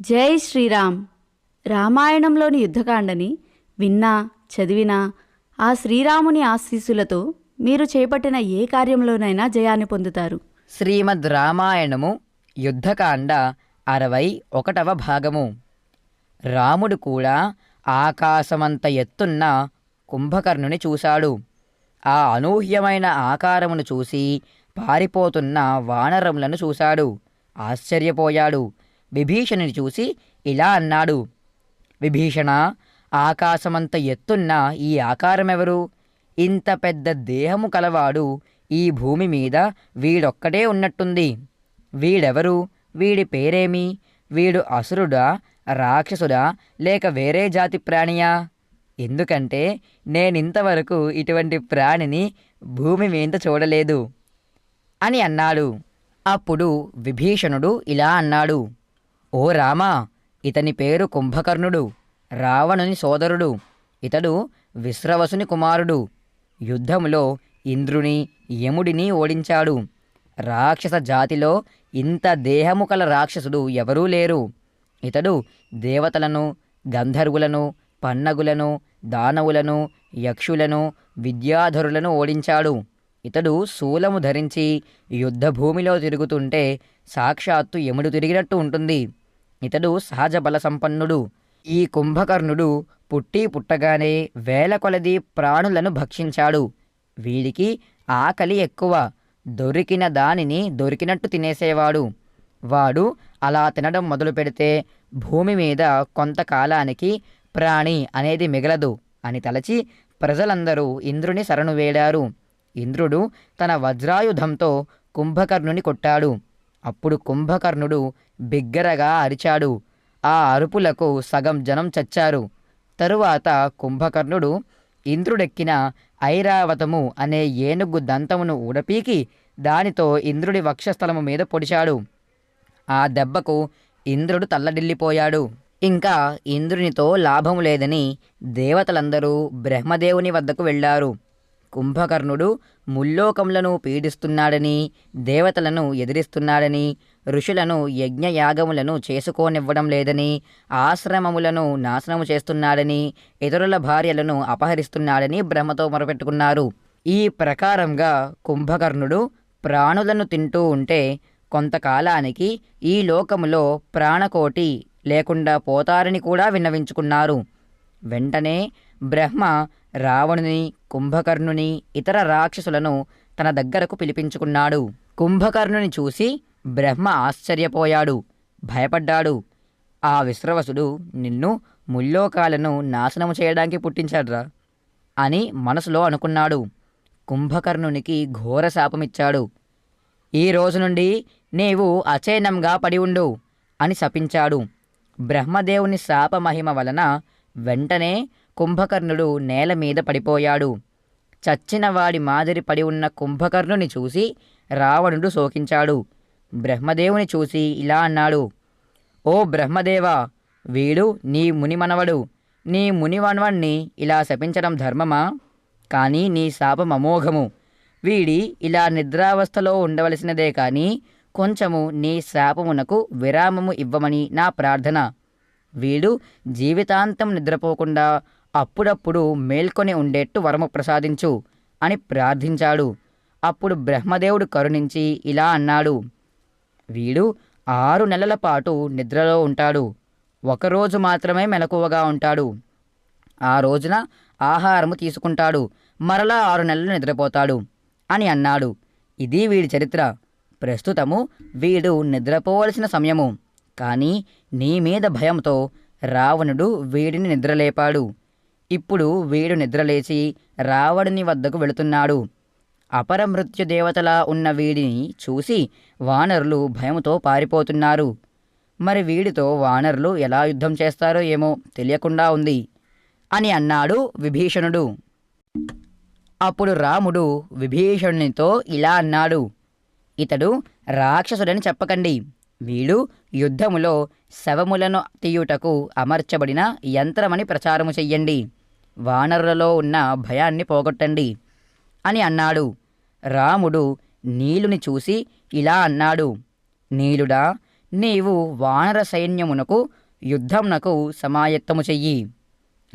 జై శ్రీరామ్. రామాయణంలోని యుద్ధకాండని విన్నా చదివినా ఆ శ్రీరాముని ఆశీస్సులతో మీరు చేపట్టిన ఏ కార్యంలోనైనా జయాన్ని పొందుతారు. శ్రీమద్ రామాయణము యుద్ధకాండ అరవై ఒకటవ భాగము. రాముడు కూడా ఆకాశమంత ఎత్తున్న కుంభకర్ణుని చూశాడు. ఆ అనూహ్యమైన ఆకారమును చూసి పారిపోతున్న వానరములను చూశాడు. ఆశ్చర్యపోయాడు. విభీషణుని చూసి ఇలా అన్నాడు విభీషణ ఆకాశమంత ఎత్తున్న ఈ ఆకారమెవరు? ఇంత పెద్ద దేహము కలవాడు ఈ భూమి మీద వీడొక్కడే ఉన్నట్టుంది. వీడెవరు? వీడి పేరేమి? వీడు అసురుడా రాక్షసుడా లేక వేరే జాతి ప్రాణియా? ఎందుకంటే నేనింతవరకు ఇటువంటి ప్రాణిని భూమి మీద చూడలేదు. అని అన్నాడు. అప్పుడు విభీషణుడు ఇలా అన్నాడు ఓ రామా ఇతని పేరు కుంభకర్ణుడు రావణుని సోదరుడు ఇతడు విశ్రవసుని కుమారుడు. యుద్ధములో ఇంద్రుని యముడిని ఓడించాడు. రాక్షస జాతిలో ఇంత దేహము కల రాక్షసుడు ఎవరూ లేరు. ఇతడు దేవతలను గంధర్వులను పన్నగులను దానవులను యక్షులను విద్యాధరులను ఓడించాడు. ఇతడు శూలము ధరించి యుద్ధభూమిలో తిరుగుతుంటే సాక్షాత్తు యముడు తిరిగినట్టు ఉంటుంది. ఇతడు సహజ బల సంపన్నుడు ఈ కుంభకర్ణుడు పుట్టి పుట్టగానే వేల కొలది ప్రాణులను భక్షించాడు. వీడికి ఆకలి ఎక్కువ దొరికిన దానిని దొరికినట్టు తినేసేవాడు. వాడు అలా తినడం మొదలు పెడితే భూమి మీద కొంతకాలానికి ప్రాణి అనేది మిగలదు అని తలచి ప్రజలందరూ ఇంద్రుని శరణు వేడారు. ఇంద్రుడు తన వజ్రాయుధంతో కుంభకర్ణుని కొట్టాడు. అప్పుడు కుంభకర్ణుడు బిగ్గరగా అరిచాడు. ఆ అరుపులకు సగం జనం చచ్చారు. తరువాత కుంభకర్ణుడు ఇంద్రుడెక్కిన ఐరావతము అనే ఏనుగు దంతమును ఊడపీకి దానితో ఇంద్రుడి వక్షస్థలము మీద పొడిచాడు. ఆ దెబ్బకు ఇంద్రుడు తల్లడిల్లిపోయాడు. ఇంకా ఇంద్రునితో లాభము లేదని దేవతలందరూ బ్రహ్మదేవుని వద్దకు వెళ్ళారు. కుంభకర్ణుడు ముల్లోకములను పీడిస్తున్నాడని దేవతలను ఎదిరిస్తున్నాడని ఋషులను యజ్ఞయాగములను చేసుకోనివ్వడం లేదని ఆశ్రమములను నాశనము చేస్తున్నాడని ఇతరుల భార్యలను అపహరిస్తున్నాడని బ్రహ్మతో మొరపెట్టుకున్నారు. ఈ ప్రకారంగా కుంభకర్ణుడు ప్రాణులను తింటూ ఉంటే కొంతకాలానికి ఈ లోకములో ప్రాణకోటి లేకుండా పోతారని కూడా విన్నవించుకున్నారు. వెంటనే బ్రహ్మ రావణుని కుంభకర్ణుని ఇతర రాక్షసులను తన దగ్గరకు పిలిపించుకున్నాడు. కుంభకర్ణుని చూసి బ్రహ్మ ఆశ్చర్యపోయాడు భయపడ్డాడు. ఆ విశ్రవసుడు నిన్ను ముల్లోకాలను నాశనము చేయడానికి పుట్టించాడ్రా అని మనసులో అనుకున్నాడు. కుంభకర్ణునికి ఘోర శాపమిచ్చాడు. ఈ రోజు నుండి నీవు అచైనంగా పడి ఉండు అని శపించాడు. బ్రహ్మదేవుని శాప మహిమ వలన వెంటనే కుంభకర్ణుడు నేల మీద పడిపోయాడు. చచ్చిన వాడి మాదిరి పడి ఉన్న కుంభకర్ణుని చూసి రావణుడు శోకించాడు. బ్రహ్మదేవుని చూసి ఇలా అన్నాడు. ఓ బ్రహ్మదేవా వీడు నీ మునిమనవడు. నీ మునివనవణ్ణి ఇలా శపించడం ధర్మమా? కానీ నీ శాపం అమోఘము వీడి ఇలా నిద్రావస్థలో ఉండవలసినదే కానీ కొంచెము నీ శాపమునకు విరామము ఇవ్వమని నా ప్రార్థన. వీడు జీవితాంతం నిద్రపోకుండా అప్పుడప్పుడు మేల్కొని ఉండేట్టు వరము ప్రసాదించు అని ప్రార్థించాడు. అప్పుడు బ్రహ్మదేవుడు కరుణించి ఇలా అన్నాడు వీడు ఆరు నెలల పాటు నిద్రలో ఉంటాడు. ఒకరోజు మాత్రమే మెలకువగా ఉంటాడు. ఆ రోజున ఆహారము తీసుకుంటాడు. మరలా ఆరు నెలలు నిద్రపోతాడు అని అన్నాడు. ఇది వీడి చరిత్ర. ప్రస్తుతము వీడు నిద్రపోవలసిన సమయము. కానీ నీ మీద భయంతో రావణుడు వీడిని నిద్రలేపాడు. ఇప్పుడు వీడు నిద్రలేచి రావణుని వద్దకు వెళుతున్నాడు. అపరమృత్యుదేవతలా ఉన్న వీడిని చూసి వానరులు భయంతో పారిపోతున్నారు. మరి వీడితో వానరులు ఎలా యుద్ధం చేస్తారో ఏమో తెలియకుండా ఉంది అని అన్నాడు విభీషణుడు. అప్పుడు రాముడు విభీషణునితో ఇలా అన్నాడు ఇతడు రాక్షసుడని చెప్పకండి. వీడు యుద్ధములో శవములను తీయుటకు అమర్చబడిన యంత్రమని ప్రచారము చెయ్యండి. వానరులలో ఉన్న భయాన్ని పోగొట్టండి. అని అన్నాడు. రాముడు నీలుని చూసి ఇలా అన్నాడు. నీలుడా నీవు వానర సైన్యమునకు యుద్ధమునకు సమాయత్తము చెయ్యి.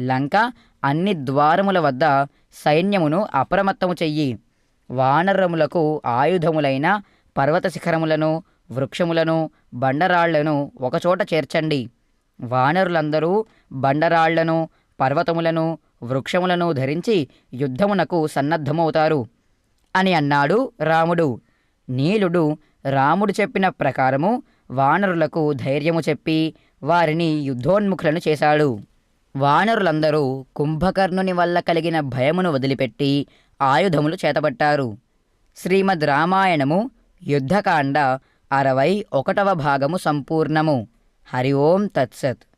లంక అన్ని ద్వారముల వద్ద సైన్యమును అప్రమత్తము చెయ్యి. వానరములకు ఆయుధములైన పర్వత శిఖరములను వృక్షములను బండరాళ్ళను ఒకచోట చేర్చండి. వానరులందరూ బండరాళ్ళను పర్వతములను వృక్షములను ధరించి యుద్ధమునకు సన్నద్ధమవుతారు. అని అన్నాడు రాముడు. నీలుడు రాముడు చెప్పిన ప్రకారము వానరులకు ధైర్యము చెప్పి వారిని యుద్ధోన్ముఖులను చేశాడు. వానరులందరూ కుంభకర్ణుని వల్ల కలిగిన భయమును వదిలిపెట్టి ఆయుధములు చేతబట్టారు. శ్రీమద్ రామాయణము యుద్ధకాండ అరవై ఒకటవ భాగము సంపూర్ణము. హరి ఓం తత్సత్.